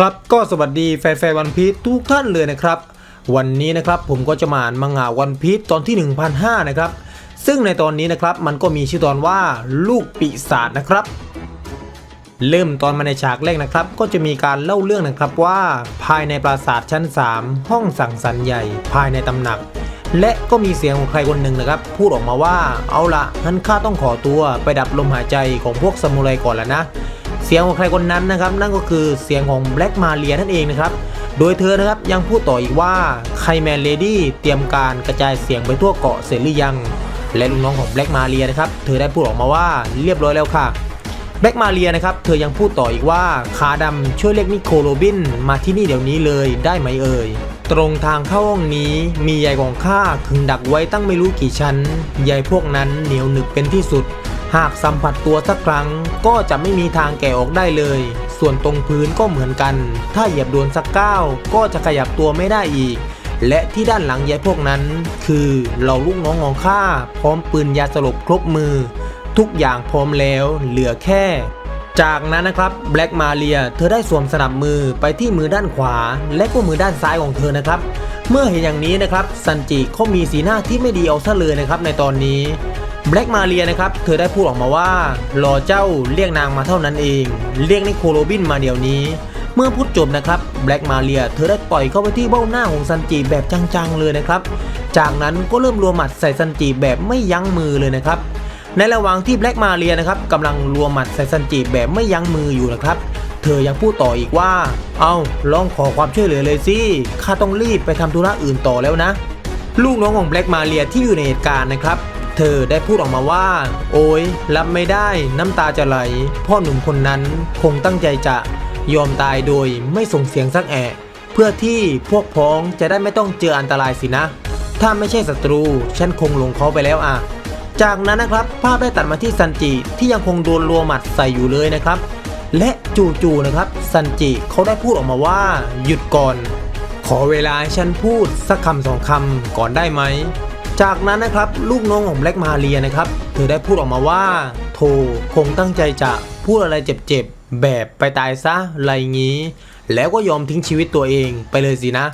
ครับก็สวัสดีแฟนๆวันพีชทุกท่านเลยนะครับ วันนี้นะครับผมก็จะมาอ่านมังงะวันพีชตอนที่ 1005 นะครับ ซึ่งในตอนนี้นะครับมันก็มีชื่อตอนว่าลูกปีศาจนะครับ เริ่มตอนมาในฉากแรกนะครับ ก็จะมีการเล่าเรื่องนะครับว่า ภายในปราสาทชั้น 3 ห้องสั่งสรรค์ใหญ่ ภายในตำหนัก และก็มีเสียงของใครคนหนึ่งนะครับ พูดออกมาว่าเอาละงั้นข้าต้องขอตัวไปดับลมหายใจของพวกซามูไรก่อนแล้วนะ เสียงของใครคนนั้นนะครับ นั่นก็คือเสียงของแบล็กมาเรียนั่นเองนะครับโดยเธอนะครับยังพูดต่ออีกว่าไคแมนเลดี้เตรียมการกระจายเสียงไปทั่วเกาะเสร็จหรือยัง และลูกน้องของแบล็กมาเรียนะครับเธอได้พูดออกมาว่าเรียบร้อยแล้วค่ะแบล็กมาเรียนะครับเธอยังพูดต่ออีกว่าขาดำช่วยเรียกนิโคโรบินมาที่นี่เดี๋ยวนี้เลยได้ไหมเอ่ย ตรงทางเข้าห้องนี้มีใยของข้าขึงดักไว้ตั้งไม่รู้กี่ชั้นใยพวกนั้นเหนียวหนึบเป็นที่สุด หากสัมผัสตัวสักครั้ง ก็จะไม่มีทางแกะออกได้เลย ส่วนตรงพื้นก็เหมือนกัน ถ้าเหยียบโดนสักก้าวก็จะขยับตัวไม่ได้อีก และที่ด้านหลังใยพวกนั้น คือเหล่าลูกน้องของข้าพร้อมปืนยาสลบครบมือ ทุกอย่างพร้อมแล้วเหลือแค่ จากนั้นนะครับแบล็กมาเรียเธอได้สวมสนับมือไปที่มือด้านขวา และก็มือด้านซ้ายของเธอนะครับ เมื่อเห็นอย่างนี้นะครับซันจิเขามีสีหน้าที่ไม่ดีเอาซะเลยนะครับในตอนนี้แบล็กมาเรียนะครับเธอได้พูดออกมาว่ารอเจ้าเรียกนางมาเท่านั้นเอง เรียกนิโคโรบินมาเดี๋ยวนี้ เมื่อพูดจบนะครับแบล็กมาเรียเธอได้ต่อยเข้าไปที่เบ้าหน้าของซันจิแบบจังๆเลยนะครับ จากนั้นก็เริ่มรัวหมัดใส่ซันจิแบบไม่ยั้งมือเลยนะครับ ในระหว่างที่แบล็กมาเรียนะครับกำลังรัวหมัดใส่ซันจิแบบไม่ยั้งมืออยู่นะครับเธอยังพูดต่ออีกว่า เอาลองขอความช่วยเหลือเลยสิ ข้าต้องรีบไปทำธุระอื่นต่อแล้วนะ ลูกน้องของแบล็กมาเรียที่อยู่ในเหตุการณ์นะครับ เธอได้พูดออกมาว่า โอ้ยรับไม่ได้น้ำตาจะไหล พ่อหนุ่มคนนั้นคงตั้งใจจะยอมตายโดยไม่ส่งเสียงสักแอะเพื่อที่พวกพ้องจะได้ไม่ต้องเจออันตรายสินะ ถ้าไม่ใช่ศัตรู ฉันคงลงเขาไปแล้วอะ จากนั้นนะครับภาพได้ตัดมาที่ซันจิที่ยังคงโดนรัวหมัดใส่อยู่เลยนะครับ และจู่ๆนะครับซันจิเขาได้พูดออกมาว่า หยุดก่อน ขอเวลาให้ฉันพูดสักคำสองคำก่อนได้ไหม จากนั้นนะครับลูกน้องของแบล็กมาเรียนะครับเธอได้พูดออกมาว่า โทคงตั้งใจจะพูดอะไรเจ็บๆแบบไปตายซะไรงี้ แล้วก็ยอมทิ้งชีวิตตัวเองไปเลยสินะ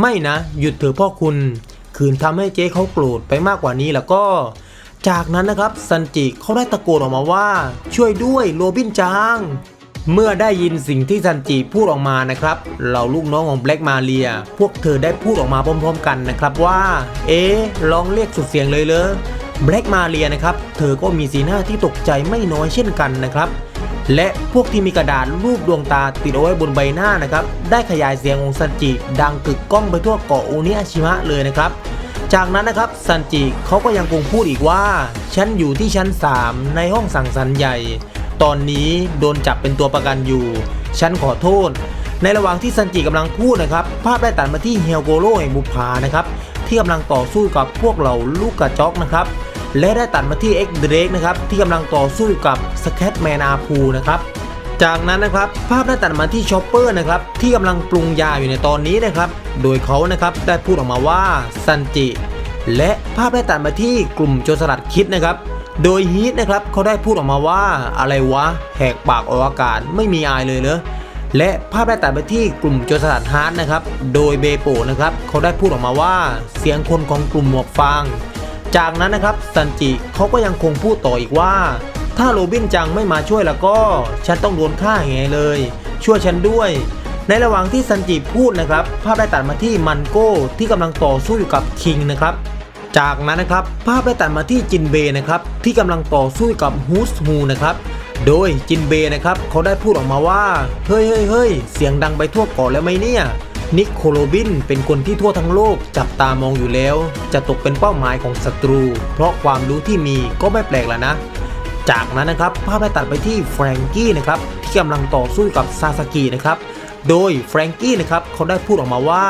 ไม่นะ หยุดเถอะพ่อคุณ คืนทำให้เจ๊เขาโกรธไปมากกว่านี้แล้วก็ จากนั้นนะครับซันจิเขาได้ตะโกนออกมาว่า ช่วยด้วยโรบินจางเมื่อได้ยินสิ่งที่ซันจิพูดออกมานะครับเหล่าลูกน้องของแบล็กมาเรียพวกเธอได้พูดออกมาพร้อมๆกันนะครับว่า เอ๊ลองเรียกสุดเสียงเลยเลยแบล็กมาเรียนะครับ เธอก็มีสีหน้าที่ตกใจไม่น้อยเช่นกันนะครับ และพวกที่มีกระดาษรูปดวงตาติดเอาไว้บนใบหน้านะครับ ได้ขยายเสียงของซันจิดังกึกก้องไปทั่วเกาะโอนิอาชิมะเลยนะครับ จากนั้นนะครับซันจิเขาก็ยังคงพูดอีกว่า ฉันอยู่ที่ชั้น 3 ในห้องสั่งสรรค์ใหญ่ ตอนนี้โดนจับเป็นตัวประกันอยู่ ฉันขอโทษ ในระหว่างที่ซันจิกำลังพูดนะครับ ภาพได้ตัดมาที่เฮียโกโร่แห่งบุพานะครับ ที่กำลังต่อสู้กับพวกเหล่าลูกกระจอกนะครับ และได้ตัดมาที่เอ็กเดรกนะครับที่กำลังต่อสู้กับสแคทแมนอาพูนะครับ จากนั้นนะครับภาพได้ตัดมาที่ชอปเปอร์นะครับที่กำลังปรุงยาอยู่ในตอนนี้นะครับ โดยเขานะครับได้พูดออกมาว่าซันจิ และภาพได้ตัดมาที่กลุ่มโจรสลัดคิดนะครับ โดยฮีทนะครับเขาได้พูดออกมาว่าอะไรวะแหกปากออกอากาศไม่มีอายเลยเนอะและภาพได้ตัดไปที่กลุ่มโจรสลัดฮาร์ดนะครับ โดยเบโปนะครับเขาได้พูดออกมาว่าเสียงคนของกลุ่มหมวกฟาง จากนั้นนะครับซันจิเขาก็ยังคงพูดต่ออีกว่า ถ้าโรบินจังไม่มาช่วยแล้วก็ ฉันต้องโดนฆ่าไงเลย ช่วยฉันด้วย ในระหว่างที่ซันจิพูดนะครับ ภาพได้ตัดมาที่มันโก้ที่กำลังต่อสู้อยู่กับคิงนะครับ จากนั้นนะครับ ภาพได้ตัดมาที่จินเบนะครับที่กำลังต่อสู้กับฮูสฮูนะครับโดยจินเบนะครับเขาได้พูดออกมาว่า เฮ้ยเฮ้ยเฮ้ยเสียงดังไปทั่วเกาะแล้วไหมเนี่ยนิโคโรบินเป็นคนที่ทั่วทั้งโลกจับตามองอยู่แล้ว จะตกเป็นเป้าหมายของศัตรู เพราะความรู้ที่มีก็ไม่แปลกแล้วนะ จากนั้นนะครับภาพได้ตัดไปที่แฟรงกี้นะครับที่กำลังต่อสู้กับซาสกินะครับโดยแฟรงกี้นะครับเขาได้พูดออกมาว่า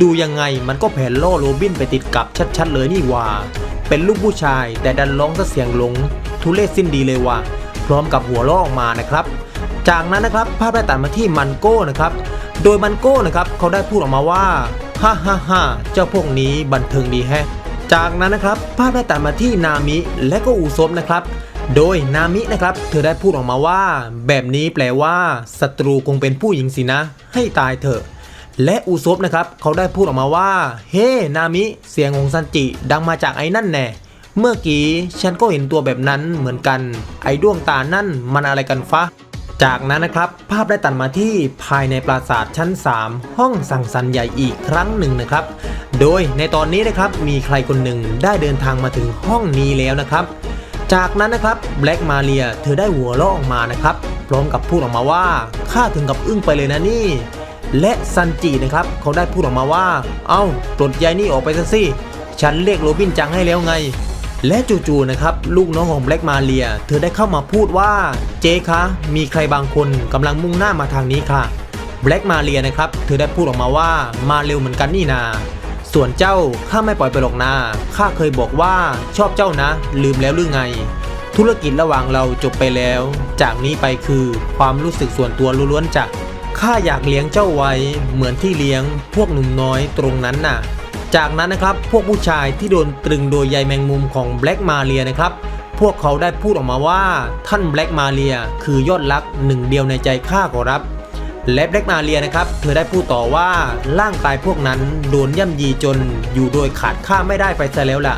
ดูยังไงมันก็แผนล่อโรบินไปติดกับชัดๆเลยนี่ว่า เป็นลูกผู้ชายแต่ดันร้องซะเสียงหลง ทุเรศสิ้นดีเลยว่ะพร้อมกับหัวล่อออกมานะครับ จากนั้นนะครับภาพได้ตัดมาที่มันโก้นะครับโดยมันโก้นะครับเขาได้พูดออกมาว่าฮ่าฮ่าฮ่าเจ้าพวกนี้บันเทิงดีแฮะจากนั้นนะครับภาพได้ตัดมาที่นามิและก็อูซบนะครับ โดยนามินะครับ เธอได้พูดออกมาว่า แบบนี้แปลว่าศัตรูคงเป็นผู้หญิงสินะ ให้ตายเถอะ และอูซบนะครับ เขาได้พูดออกมาว่า เฮ้นามิเสียงของซันจิดังมาจากไอ้นั่นแน่เมื่อกี้ฉันก็เห็นตัวแบบนั้นเหมือนกัน ไอ้ดวงตานั่นมันอะไรกันฟะจากนั้นนะครับ ภาพได้ตัดมาที่ภายในปราสาทชั้น 3 ห้องสังสรรค์ใหญ่อีกครั้งหนึ่งนะครับ โดยในตอนนี้นะครับมีใครคนหนึ่งได้เดินทางมาถึงห้องนี้แล้วนะครับ จากนั้นนะครับแบล็กมาเรียเธอได้หัวเราะออกมานะครับพร้อมกับพูดออกมาว่าข้าถึงกับอึ้งไปเลยนะนี่ และซันจินะครับเขาได้พูดออกมาว่า เอ้าปลดยายนี่ออกไปซะสิฉันเรียกโรบินจังให้แล้วไง และจู่ๆนะครับลูกน้องของแบล็กมาเรียเธอได้เข้ามาพูดว่าเจ๊คะมีใครบางคนกำลังมุ่งหน้ามาทางนี้ค่ะแบล็กมาเรียนะครับเธอได้พูดออกมาว่ามาเร็วเหมือนกันนี่นา ส่วนเจ้าข้าไม่ปล่อยไปหรอกนาข้าเคยบอกว่าชอบเจ้านะ ลืมแล้วหรือไง ธุรกิจระหว่างเราจบไปแล้ว จากนี้ไปคือความรู้สึกส่วนตัวล้วนๆจากข้าอยากเลี้ยงเจ้าไว้ เหมือนที่เลี้ยงพวกหนุ่มน้อยตรงนั้นน่ะ จากนั้นนะครับพวกผู้ชายที่โดนตรึงโดยใยแมงมุมของแบล็กมาเรียนะครับ พวกเขาได้พูดออกมาว่าท่านแบล็กมาเรียคือยอดรักหนึ่งเดียวในใจข้าขอรับ และแบล็กมาเรียนะครับ เธอได้พูดต่อว่าร่างกายพวกนั้นโดนย่ำยีจนอยู่โดยขาดค่าไม่ได้ไปซะแล้วล่ะ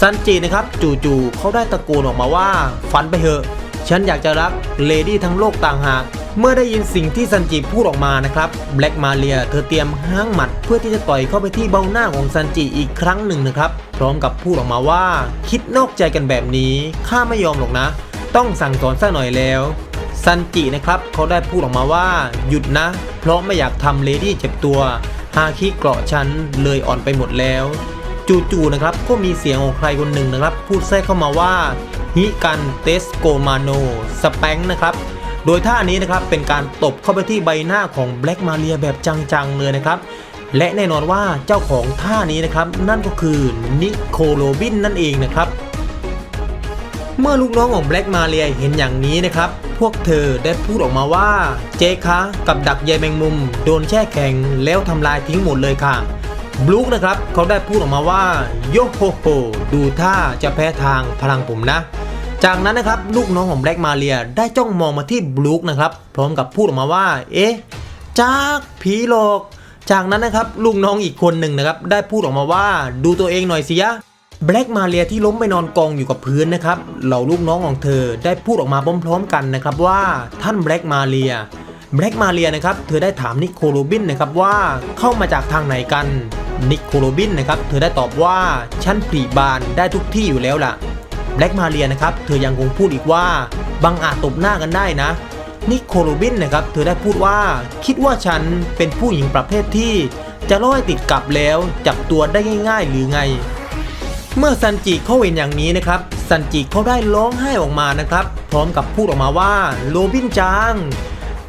ซันจินะครับจู่ๆเขาได้ตะโกนออกมาว่าฝันไปเถอะ ฉันอยากจะรักเลดี้ทั้งโลกต่างหาก เมื่อได้ยินสิ่งที่ซันจิพูดออกมานะครับแบล็กมาเรียเธอเตรียมห้างหมัดเพื่อที่จะต่อยเข้าไปที่เบ้าหน้าของซันจิอีกครั้งหนึ่งนะครับ พร้อมกับพูดออกมาว่า คิดนอกใจกันแบบนี้ข้าไม่ยอมหรอกนะ ต้องสั่งสอนซะหน่อยแล้ว ซันจินะครับเขาได้พูดออกมาว่าหยุดนะ เพราะไม่อยากทำเลดี้เจ็บตัวฮาคิเกราะฉันเลยอ่อนไปหมดแล้ว จู่ๆนะครับก็มีเสียงของใครคนหนึ่งนะครับ พูดแทรกเข้ามาว่าฮิกันเตสโกมาโนสแปงนะครับโดยท่านี้นะครับเป็นการตบเข้าไปที่ใบหน้าของแบล็กมาเรียแบบจังๆเลยนะครับและแน่นอนว่าเจ้าของท่านี้นะครับนั่นก็คือนิโคโรบินนั่นเองนะครับ เมื่อลูกน้องของแบล็กมาเรียเห็นอย่างนี้นะครับ พวกเธอได้พูดออกมาว่า เจคะกับดักใยแมงมุม โดนแช่แข็งแล้วทำลายทิ้งหมดเลยค่ะบลูคนะครับเขาได้พูดออกมาว่าโยโฮโฮดูท่าจะแพ้ทางพลังผมนะ จากนั้นนะครับลูกน้องของแบล็กมาเรียได้จ้องมองมาที่บลูคนะครับ พร้อมกับพูดออกมาว่า เอ๊ะจากผีหลอกจากนั้นนะครับลูกน้องอีกคนหนึ่งนะครับได้พูดออกมาว่าดูตัวเองหน่อยสิยะ แบล็กมาเรียที่ล้มไปนอนกองอยู่กับพื้นนะครับเหล่าลูกน้องของเธอได้พูดออกมาพร้อมๆกันนะครับว่าท่านแบล็กมาเรียแบล็กมาเรียนะครับเธอได้ถามนิโคโรบินนะครับว่าเข้ามาจากทางไหนกันนิโคโรบินนะครับเธอได้ตอบว่าฉันปรีบานได้ทุกที่อยู่แล้วล่ะแบล็กมาเรียนะครับเธอยังคงพูดอีกว่าบังอาจตบหน้ากันได้นะนิโคโรบินนะครับเธอได้พูดว่าคิดว่าฉันเป็นผู้หญิงประเภทที่ จะล่อให้ติดกับแล้วจับตัวได้ง่าย ๆ หรือไง เมื่อซันจิเขาเห็นอย่างนี้นะครับ ซันจิเขาได้ร้องไห้ออกมานะครับ พร้อมกับพูดออกมาว่าโรบินจัง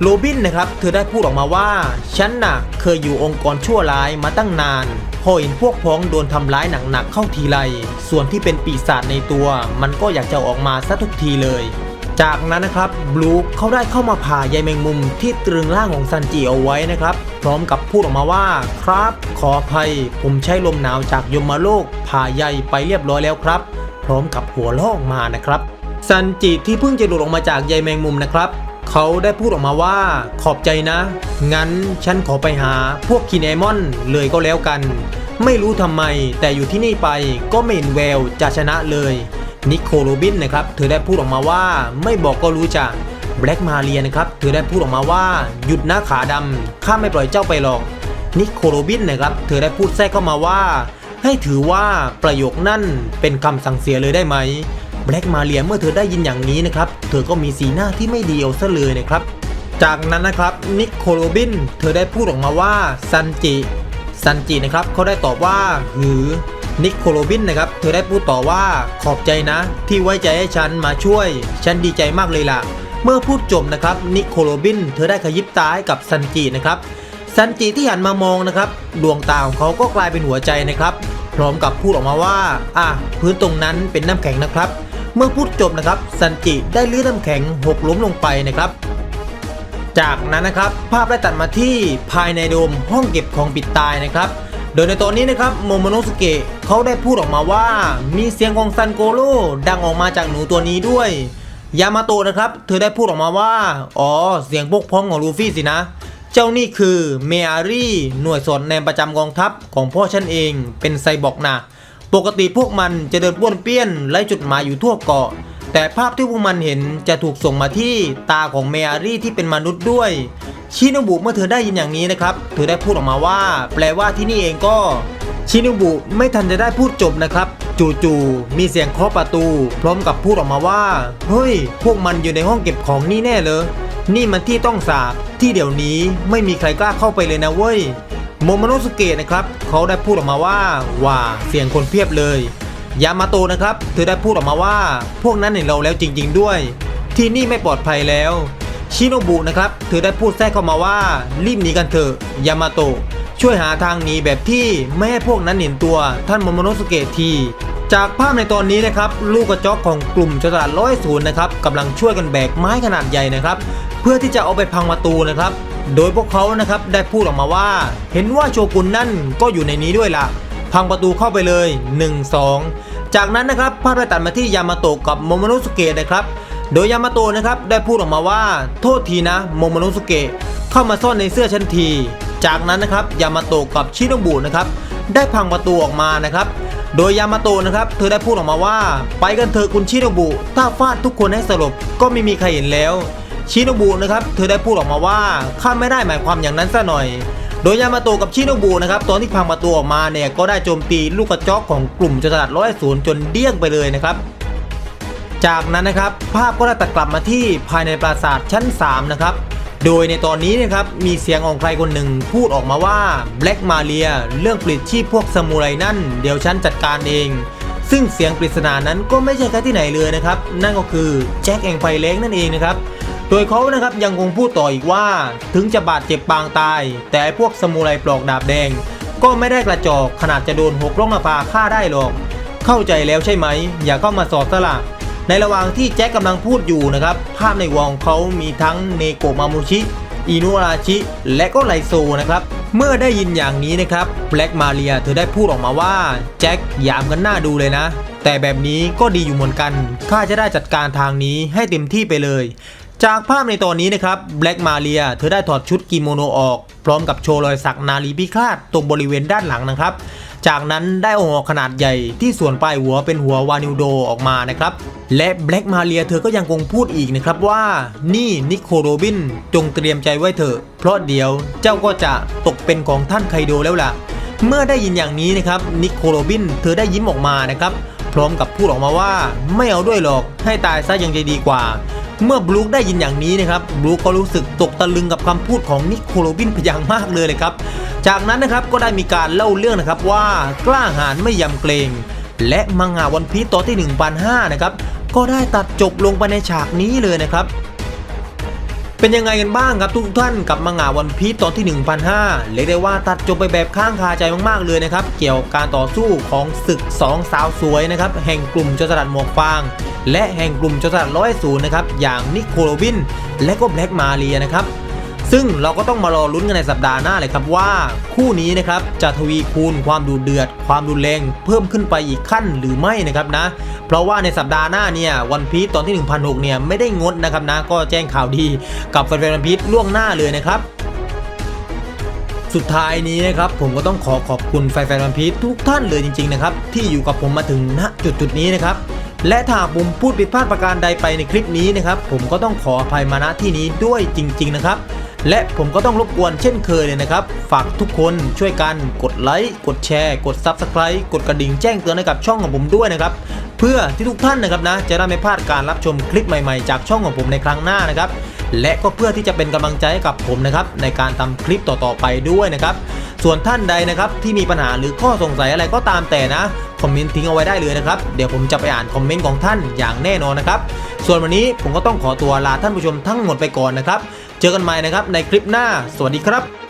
โรบินนะครับ เธอได้พูดออกมาว่า ฉันน่ะเคยอยู่องค์กรชั่วร้ายมาตั้งนาน พอเห็นพวกพ้องโดนทำร้ายหนักๆเข้าทีไร ส่วนที่เป็นปีศาจในตัว มันก็อยากจะออกมาซะทุกทีเลย จากนั้นนะครับบลูเขาได้เข้ามาผ่าใยแมงมุมที่ตรึงร่างของซันจิเอาไว้นะครับ พร้อมกับพูดออกมาว่าครับ ขออภัย ผมใช้ลมหนาวจากยมโลกผ่าใยไปเรียบร้อยแล้วครับ พร้อมกับหัวลอกมานะครับซันจิที่เพิ่งจะหลุดออกมาจากใยแมงมุมนะครับเขาได้พูดออกมาว่าขอบใจนะ งั้นฉันขอไปหาพวกคินไอมอนเลยก็แล้วกัน ไม่รู้ทำไม แต่อยู่ที่นี่ไปก็ไม่เห็นแววจะชนะเลย นิโคโรบินนะครับเธอได้พูดออกมาว่าไม่บอกก็รู้จักแบล็กมาเรียนะครับเธอได้พูดออกมาว่าหยุดนะขาดำข้าไม่ปล่อยเจ้าไปหรอกนิโคโรบินนะครับเธอได้พูดแทรกเข้ามาว่า ให้ถือว่าประโยคนั่นเป็นคำสั่งเสียเลยได้ไหมแบล็กมาเรียเมื่อเธอได้ยินอย่างนี้นะครับเธอก็มีสีหน้าที่ไม่ดีเอาซะเลยนะครับจากนั้นนะครับนิโคโรบินเธอได้พูดออกมาว่าซันจิซันจินะครับเขาได้ตอบว่าหือ นิโคโรบินนะครับ เธอได้พูดต่อว่าขอบใจนะ ที่ไว้ใจให้ฉันมาช่วย ฉันดีใจมากเลยล่ะ เมื่อพูดจบนะครับนิโคโรบิน เธอได้ขยิบตาให้กับซันจินะครับซันจิที่หันมามองนะครับดวงตาของเขาก็กลายเป็นหัวใจนะครับ พร้อมกับพูดออกมาว่าอะพื้นตรงนั้นเป็นน้ำแข็งนะครับ เมื่อพูดจบนะครับซันจิได้ลื้อน้ำแข็งหกล้มลงไปนะครับจากนั้นนะครับ ภาพได้ตัดมาที่ภายในโดมห้องเก็บของปิดตายนะครับ โดยในตอนนี้นะครับโมโมโนสุเกะเขาได้พูดออกมาว่า มีเสียงของซันโกโร่ดังออกมาจากหนูตัวนี้ด้วย ยามาโตะนะครับ เธอได้พูดออกมาว่า อ๋อ เสียงพวกพ้องของลูฟี่สินะ เจ้านี่คือเมอารีหน่วยสอดแนมประจำกองทัพของพ่อฉันเองเป็นไซบอร์กนะปกติพวกมันจะเดินป้วนเปี้ยนไล่จุดหมายอยู่ทั่วเกาะ แต่ภาพที่พวกมันเห็นจะถูกส่งมาที่ตาของเมอารีที่เป็นมนุษย์ด้วย ชิโนบุเมื่อเธอได้ยินอย่างนี้นะครับ เธอได้พูดออกมาว่า แปลว่าที่นี่เองก็ ชิโนบุไม่ทันจะได้พูดจบนะครับ จู่ๆมีเสียงเคาะประตู พร้อมกับพูดออกมาว่า เฮ้ย พวกมันอยู่ในห้องเก็บของนี่แน่เลย นี่มันที่ต้องสาบที่เดี๋ยวนี้ไม่มีใครกล้าเข้าไปเลยนะเว้ยโมโมโนสุเกะนะครับ เขาได้พูดออกมาว่าว่าเสียงคนเพียบเลย ยามาโตะนะครับ เธอได้พูดออกมาว่า พวกนั้นเห็นเราแล้วจริง ๆ ด้วย ที่นี่ไม่ปลอดภัยแล้ว ชิโนบุนะครับเธอได้พูดแทรกเข้ามาว่ารีบหนีกันเถอะยามาโตะช่วยหาทางหนีแบบที่ไม่ให้พวกนั้นเห็นตัวท่านโมโมโนสุเกะทีจากภาพในตอนนี้นะครับลูกกระจอกของกลุ่มจตลาร้อยศูนย์นะครับกำลังช่วยกันแบกไม้ขนาดใหญ่นะครับ เพื่อที่จะเอาไปพังประตูนะครับ โดยพวกเขานะครับได้พูดออกมาว่า เห็นว่าโชกุนนั่นก็อยู่ในนี้ด้วยล่ะ พังประตูเข้าไปเลย 1 2 จากนั้นนะครับภาพได้ตัดมาที่ยามาโตะกับโมโมโนสุเกะนะครับ โดยยามาโตะนะครับได้พูดออกมาว่าโทษทีนะโมโมโนสุเกะเข้ามาซ่อนในเสื้อฉันที จากนั้นนะครับยามาโตะกับชิโนบุนะครับได้พังประตูออกมานะครับ โดยยามาโตะนะครับเธอได้พูดออกมาว่า ไปกันเถอะคุณชิโนบุ ถ้าฟาดทุกคนให้สลบก็ไม่มีใครเห็นแล้ว ชิโนบุนะครับเธอได้พูดออกมาว่าข้าไม่ได้หมายความอย่างนั้นซะหน่อย โดยยามาโตะกับชิโนบุนะครับตอนที่พังประตูออกมาเนี่ยก็ได้โจมตีลูกกระจอกของกลุ่มจตลาดร้อยศูนย์จนเดี้ยงไปเลยนะครับ จากนั้นนะครับภาพก็ได้ตัดกลับมาที่ภายในปราสาทชั้น 3 นะครับ โดยในตอนนี้นะครับมีเสียงของใครคนหนึ่งพูดออกมาว่าแบล็กมาเรียเรื่องปลิดชีพพวกสมุไรนั่น เดี๋ยวฉันจัดการเอง ซึ่งเสียงปริศนานั้นก็ไม่ใช่แค่ที่ไหนเลยนะครับ นั่นก็คือแจ็คแองไฟเล้งนั่นเองนะครับโดยเขานะครับยังคงพูดต่ออีกว่าถึงจะบาดเจ็บปางตาย แต่พวกสมุไรปลอกดาบแดง ก็ไม่ได้กระจอกขนาดจะโดนหกล้มมาพาฆ่าได้หรอก เข้าใจแล้วใช่ไหม อย่าเข้ามาสอดสละ ในระหว่างที่แจ็คกำลังพูดอยู่นะครับ ภาพในวงเขามีทั้งเนโกะมามูชิ อินุราชิ และก็ไลโซนะครับ เมื่อได้ยินอย่างนี้นะครับแบล็กมาเรียเธอได้พูดออกมาว่าแจ็คยามกันหน้าดูเลยนะ แต่แบบนี้ก็ดีอยู่เหมือนกันข้าจะได้จัดการทางนี้ให้เต็มที่ไปเลยจากภาพในตอนนี้นะครับแบล็กมาเรียเธอได้ถอดชุดกิโมโนออก พร้อมกับโชว์รอยสักนาลีพิฆาตตรงบริเวณด้านหลังนะครับ จากนั้นได้อาหัวขนาดใหญ่ที่ส่วนปลายหัวเป็นหัววานิวโดออกมานะครับ และแบล็กมาเรียเธอก็ยังคงพูดอีกนะครับว่านี่นิโคโรบินจงเตรียมใจไว้เถอะ เพราะเดี๋ยวเจ้าก็จะตกเป็นของท่านไคโดแล้วล่ะ เมื่อได้ยินอย่างนี้นะครับนิโคโรบินเธอได้ยิ้มออกมานะครับ พร้อมกับพูดออกมาว่า ไม่เอาด้วยหรอกให้ตายซะยังจะดีกว่า เมื่อบลูคได้ยินอย่างนี้นะครับบลูคก็รู้สึกตกตะลึงกับคำพูดของนิโคโรบินพยางมากเลยเลยครับ จากนั้นนะครับก็ได้มีการเล่าเรื่องนะครับว่ากล้าหาญไม่ยำเกรง และมังงะวันพีตอนที่ 1005นะครับก็ได้ตัดจบลงไปในฉากนี้เลยนะครับ เป็นยังไงกันบ้างครับทุกท่านกับมังงะวันพีซตอนที่ 1005 เรียกได้ว่าตัดจบไปแบบข้างคาใจมากๆเลยนะครับ เกี่ยวกับการต่อสู้ของศึก 2 สาวสวยนะครับ แห่งกลุ่มจรสลัดหมวกฟาง และแห่งกลุ่มจรสลัดร้อยศูนย์นะครับ อย่างนิโคลบิน และก็แบล็กมาเรียนะครับ ซึ่งเราก็ต้องมารอลุ้นกันในสัปดาห์หน้าเลยครับว่า คู่นี้นะครับจะทวีคูณความดุเดือด ความรุนแรงเพิ่มขึ้นไปอีกขั้นหรือไม่นะครับนะ เพราะว่าในสัปดาห์หน้าเนี่ยวันพี e ตอนที่ 1006เนี่ยไม่ได้งดนะครับนะก็แจ้งข่าวดีกับแฟนๆวันพี e ล่วงหน้าเลยนะครับสุดท้ายนี้นะครับผมก็ต้องขอขอบคุณแฟนๆวันพีชทุกท่านเลยจริงๆนะครับที่อยู่กับผมมาถึงณจุดจุดๆนี้นะครับและถ้าผมพูดผิดพลาดประการใดไปในคลิปนี้นะครับผมก็ต้องขออภัยมาณที่นี้ด้วยจริง ๆ นะครับ และผมก็ต้องรบกวนเช่นเคยเลยนะครับ ฝากทุกคนช่วยกันกดไลค์กดแชร์ กด Subscribe กดกระดิ่งแจ้งเตือนให้กับช่องของผมด้วยนะครับ เพื่อที่ทุกท่านนะครับนะ จะได้ไม่พลาดการรับชมคลิปใหม่ๆ จากช่องของผมในครั้งหน้านะครับ และก็เพื่อที่จะเป็นกำลังใจให้กับผมนะครับในการทำคลิปต่อๆไปด้วยนะครับส่วนท่านใดนะครับที่มีปัญหาหรือข้อสงสัยอะไรก็ตามแต่นะคอมเมนต์ทิ้งเอาไว้ได้เลยนะครับ เดี๋ยวผมจะไปอ่านคอมเมนต์ของท่านอย่างแน่นอนนะครับ ส่วนวันนี้ผมก็ต้องขอตัวลาท่านผู้ชมทั้งหมดไปก่อนนะครับ เจอกันใหม่นะครับในคลิปหน้า สวัสดีครับ